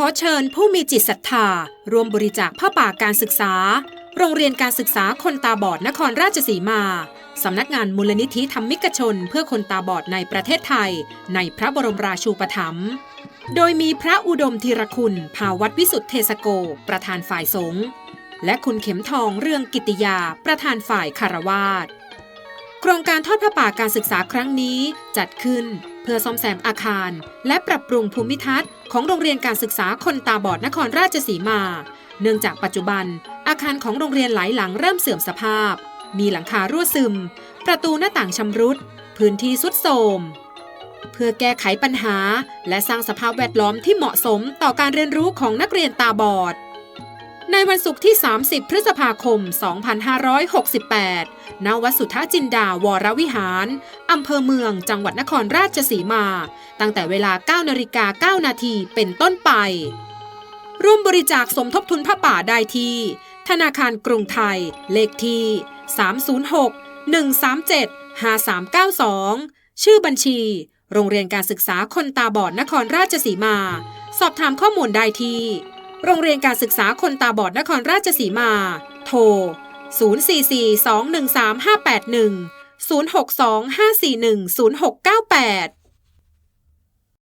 ขอเชิญผู้มีจิตศรัทธาร่วมบริจาคผ้าป่าการศึกษา โรงเรียนการศึกษาคนตาบอดนครราชสีมา สำนักงานมูลนิธิธรรมิกชน เพื่อคนตาบอดในประเทศไทย ในพระบรมราชูปถัมภ์โดยมีพระอุดมธีรคุณ ภาวัดวิสุทธเทสโก ประธานฝ่ายสงฆ์และคุณเข็มทองเรืองกิติยา ประธานฝ่ายคารวาส โครงการทอดผ้าป่าการศึกษาครั้งนี้จัดขึ้น เพื่อซ่อมแซมอาคาร และปรับปรุงภูมิทัศน์ของโรงเรียนการศึกษาคนตาบอดนครราชสีมา เนื่องจากปัจจุบัน อาคารของโรงเรียนหลายหลังเริ่มเสื่อมสภาพ มีหลังคารั่วซึม ประตูหน้าต่างชำรุด พื้นที่สุดโทรมเพื่อแก้ไขปัญหา และสร้างสภาพแวดล้อมที่เหมาะสมต่อการเรียนรู้ของนักเรียนตาบอด ในวันศุกร์ที่ 30 พฤษภาคม 2568 ณ วัดสุทธาจินดาวรวิหาร อำเภอเมือง จังหวัดนครราชสีมา ตั้งแต่เวลา 9นาฬิกา9นาทีเป็นต้นไป ร่วมบริจาคสมทบทุนผ้าป่าได้ที่ ธนาคารกรุงไทย เลขที่ 306 137 5392 ชื่อบัญชี โรงเรียนการศึกษาคนตาบอดนครราชสีมา สอบถามข้อมูลได้ที่ โรงเรียนการศึกษาคนตาบอดนครราชสีมา โทร 044 213 581 062 541 0698